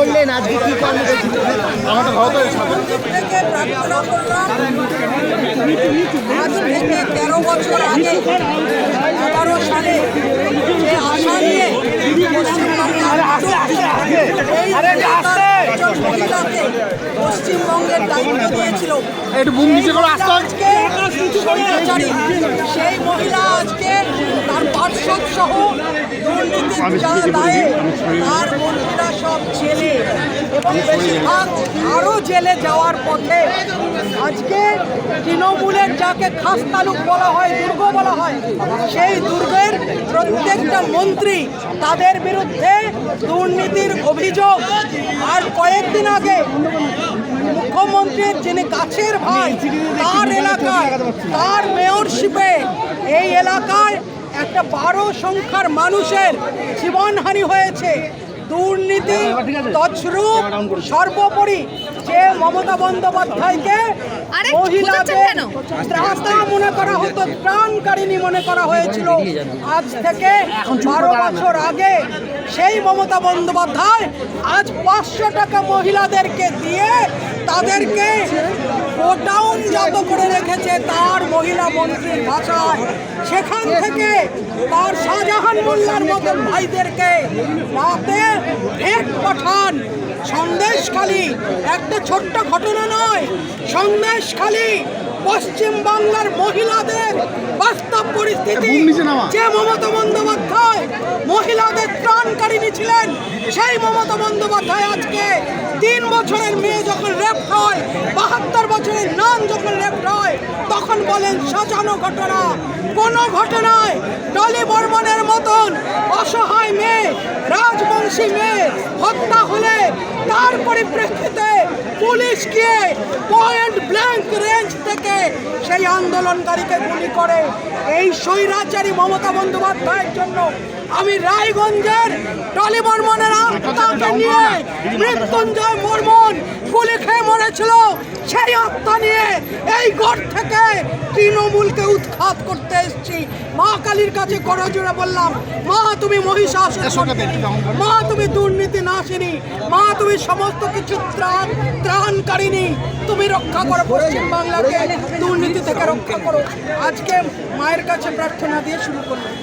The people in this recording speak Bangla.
করলেন? আজকে কি কর্মসূচি আজ থেকে তেরো বছর আগে এগারো সালে যে আশা নিয়ে পশ্চিমবঙ্গের দায়িত্ব দিয়েছিল। আজকে স্বৈরাচারী সেই মহিলা আজকে পার্শ্বদ সহ দুর্নীতির যা দায়ে তার মন্ত্রীরা সব জেলে। এবং বেশিরভাগ আরও জেলে যাওয়ার পথে আজকে তৃণমূলের যাকে খাস তালুক বলা হয় দুর্গ বলা হয় সেই দুর্গের প্রত্যেকটা মন্ত্রী তাদের বিরুদ্ধে দুর্নীতির অভিযোগ। আর কয়েকদিন আগে মুখ্যমন্ত্রীর যিনি কাছের ভাই তার এলাকায় তার মেয়রশিপে এই এলাকায় একটা বারো সংখ্যার মানুষের জীবনহানি হয়েছে। দুর্নীতি তছরূপ সর্বোপরি যে মমতা বন্দ্যোপাধ্যায়কে মহিলাদের ত্রাতা মনে করা হতো ত্রাণকারিণী মনে করা হয়েছিল। আজ থেকে বারো বছর আগে সেই মমতা বন্দ্যোপাধ্যায় আজ পাঁচশো টাকা মহিলাদেরকে দিয়ে তাদেরকে গোডাউন জাত করে রেখেছে তার মহিলা মন্ত্রীর ভাষায়। সেখান থেকে তার শাহজাহান মোল্লার মতন ভাইদেরকে রাতে ভেট পাঠান। সন্দেশখালী একটা ছোট্ট ঘটনা নয়, সন্দেশখালী পশ্চিম বাংলার মহিলাদের বাস্তব পরিস্থিতি। যে মমতা বন্দ্যোপাধ্যায় মহিলাদের ত্রাণকারিণী ছিলেন সেই মমতা বন্দ্যোপাধ্যায় আজকে তিন বছরের মেয়ে যখন রেপ হয় বাহাত্তর বছরের নাম যখন রেপ হয় তখন বলেন সাজানো ঘটনা কোনো ঘটনায় ডলি বর্মনের মতন অসহায় মেয়ে রাজবংশী মেয়ে হত্যা হলে তার পরিপ্রেক্ষিতে পুলিশ গিয়ে পয়েন্ট ব্ল্যাঙ্ক রেঞ্জ থেকে সেই আন্দোলনকারীকে গুলি করে। এই স্বৈরাচারী মমতা বন্দ্যোপাধ্যায়ের জন্য আমি রায়গঞ্জের টলিবর্মনের আত্মাকে নিয়ে মৃত্যুঞ্জয় বর্মন মরেছিল সেই আত্মা নিয়ে এই গড় থেকে তৃণমূলকে উৎখাত করতে এসেছি। মা কালীর কাছে করজোড়ে বললাম মা তুমি মহিষাসুর মা তুমি দুর্নীতি নাশিনী। মা তুমি সমস্ত কিছু ত্রাণ ত্রাণকারিণী। তুমি রক্ষা করো পশ্চিম বাংলাকে দুর্নীতি থেকে রক্ষা করো। আজকে মায়ের কাছে প্রার্থনা দিয়ে শুরু করলাম।